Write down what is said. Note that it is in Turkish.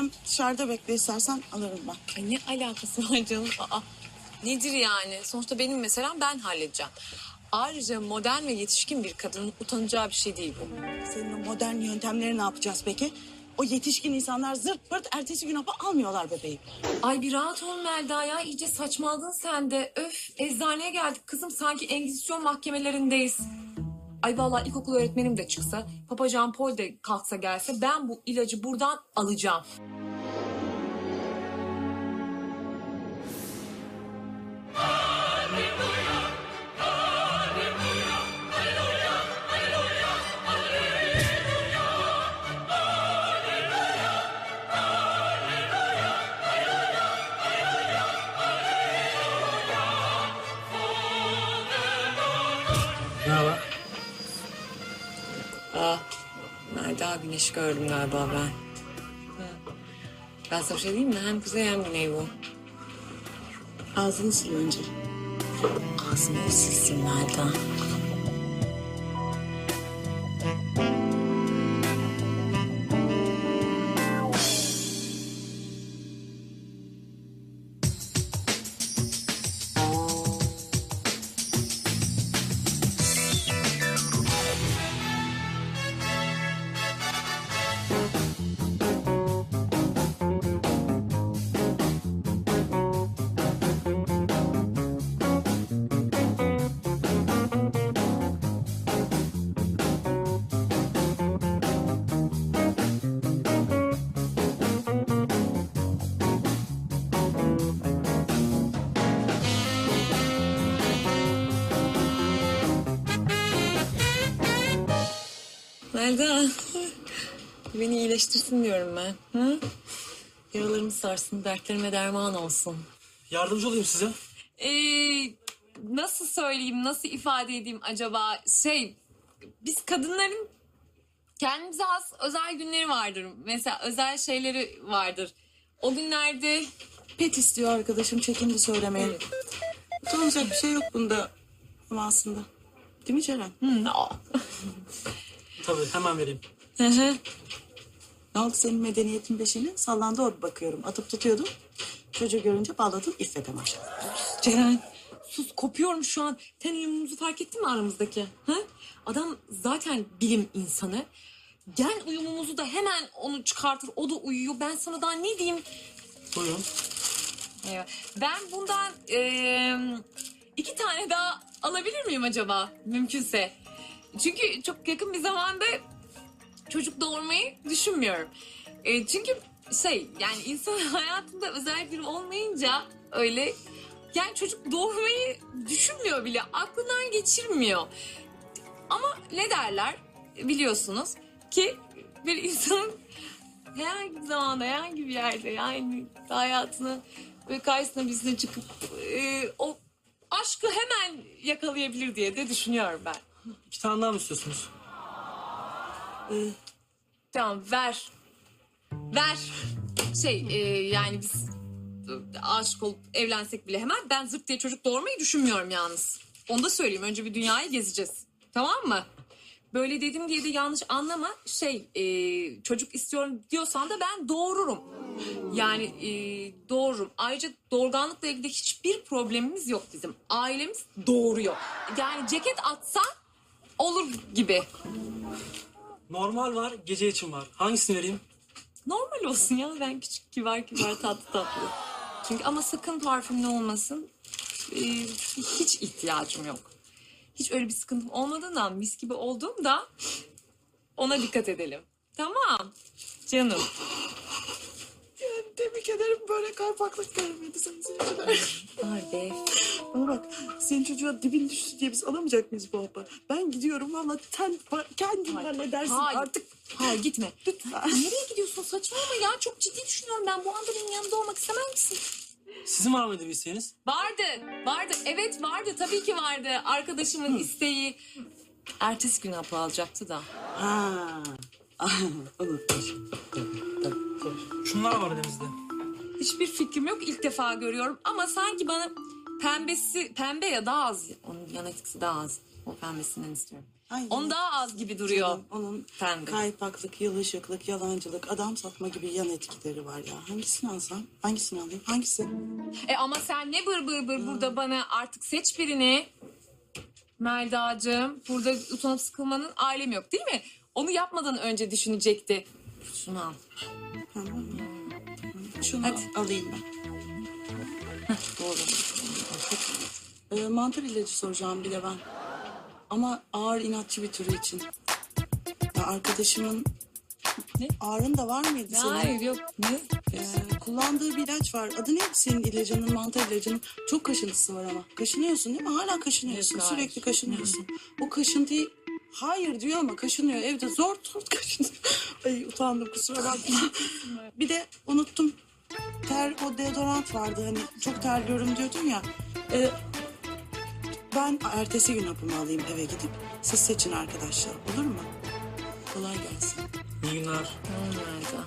Sen dışarıda bekle istersen alırım ben. Ay ne alakası var canım? Aa, nedir yani? Sonuçta benim mesela ben halledeceğim. Ayrıca modern ve yetişkin bir kadının utanacağı bir şey değil bu. Senin o modern yöntemleri ne yapacağız peki? O yetişkin insanlar zırt pırt ertesi gün hapı almıyorlar bebeğim. Ay bir rahat ol Melda ya. iyice saçmaladın sen de. Öf eczaneye geldik kızım. Sanki Engizisyon mahkemelerindeyiz. Ay vallahi ilkokul öğretmenim de çıksa, Papa Jean Paul de kalksa gelse ben bu ilacı buradan alacağım. Aa, Melda güneş gördüm galiba ben. Ben sana bir şey diyeyim mi? Hem kuzey hem güney bu. Ağzını sil önce. Ağzını silsin Melda. Melda. Beni iyileştirsin diyorum ben. Hı? Yaralarımı sarsın, dertlerime derman olsun. Yardımcı olayım size. Ee, nasıl söyleyeyim, nasıl ifade edeyim acaba? Şey, biz kadınların kendimize has özel günleri vardır. Mesela özel şeyleri vardır. O günlerde Pet istiyor arkadaşım çekindi söylemeye. Evet. Utanacak bir şey yok bunda ama aslında. Değil mi Ceren? Hı, aa. Tabii hemen vereyim. Hı hı. Ne oldu senin medeniyetin peşine? Sallandı o bakıyorum. Atıp tutuyordun. Çocuğu görünce bağladın iffete maşallah. Ceren sus kopuyorum şu an. Ten uyumumuzu fark ettin mi aramızdaki? Ha? Adam zaten bilim insanı. Gen uyumumuzu da hemen onu çıkartır. O da uyuyor. Ben sana daha ne diyeyim? Buyurun. Eyvah. Ben bundan eee, iki tane daha alabilir miyim acaba mümkünse? Çünkü çok yakın düşünmüyorum. E, çünkü şey yani insan hayatında özel biri olmayınca öyle yani çocuk doğurmayı düşünmüyor bile aklından geçirmiyor. Ama ne derler biliyorsunuz ki bir insanın herhangi bir zamanda herhangi bir yerde yani hayatını ve karşısına birisine çıkıp e, o aşkı hemen yakalayabilir diye de düşünüyorum ben. İki tane daha mı istiyorsunuz? Tamam ver. Ver. Şey e, yani biz aşık olup evlensek bile hemen ben zırt diye çocuk doğurmayı düşünmüyorum yalnız. Onu da söyleyeyim. Önce bir dünyayı gezeceğiz. Tamam mı? Böyle dedim diye de yanlış anlama. Şey e, çocuk istiyorum diyorsan da ben doğururum. Yani e, doğururum. Ayrıca doğurganlıkla ilgili hiçbir problemimiz yok bizim. Ailemiz doğuruyor. Yani ceket atsa olur gibi. Normal var, gece için var. Hangisini vereyim? Normal olsun ya ben küçük kibar kibar tatlı tatlı. Çünkü ama sakın parfümlü olmasın. Ee, hiç ihtiyacım yok. Hiç öyle bir sıkıntım olmadığından mis gibi olduğumda ona dikkat edelim. Tamam. Canım. Yani tebrik ederim böyle kaypaklık görmedi sayın seyirciler. Ay be. Bak senin çocuğa dibin düştü diye biz alamayacak mıyız bu hapı? Ben gidiyorum valla sen kendin halledersin Hayır. artık. Hayır gitme. Lütfen. Nereye gidiyorsun saçmalama ya. Çok ciddi düşünüyorum ben. Bu anda benim yanımda olmak istemez misin? Sizin var mıydı bir isteğiniz? Vardı. Vardı. Evet vardı. Tabii ki vardı. Arkadaşımın isteği. Ertesi gün hapı alacaktı da. Ha. Ah, Unutmuşum. Şunlar var elimizde. Hiçbir fikrim yok. ilk defa görüyorum. Ama sanki bana pembesi, pembe ya daha az. Onun yan etkisi daha az. O pembesinden istiyorum. Aynen. On daha az gibi duruyor. Onun Efendim? kaypaklık, yılışıklık, yalancılık, adam satma gibi yan etkileri var ya. Hangisini alsam? Hangisini alayım? Hangisi? E ama sen ne bır bır bır burada bana artık seç birini. Melda'cığım burada utanıp sıkılmanın alemi yok değil mi? Onu yapmadan önce düşünecekti. Şunu al. Tamam. Şunu Hadi. alayım ben. Doğru. Ee, mantar ilacı soracağım bir de ben. Ama ağır inatçı bir türü için. Ya arkadaşımın Ne? ağrın da var mıydı senin? Hayır yok. Ne? Ee, kullandığı bir ilaç var. Adı ne senin ilacının, mantar ilacının? Çok kaşıntısı var ama. Kaşınıyorsun değil mi? Hala kaşınıyorsun. Yok, hayır. Sürekli kaşınıyorsun. O kaşıntıyı hayır diyor ama kaşınıyor. Evde zor zor kaşınıyor. Ay utandım kusura bakma. bir de unuttum. Ter, o deodorant vardı hani çok terliyorum diyordun ya. Ee, ben ertesi gün hapımı alayım eve gidip. Siz seçin arkadaşlar olur mu? Kolay gelsin. İyi günler. Tamam.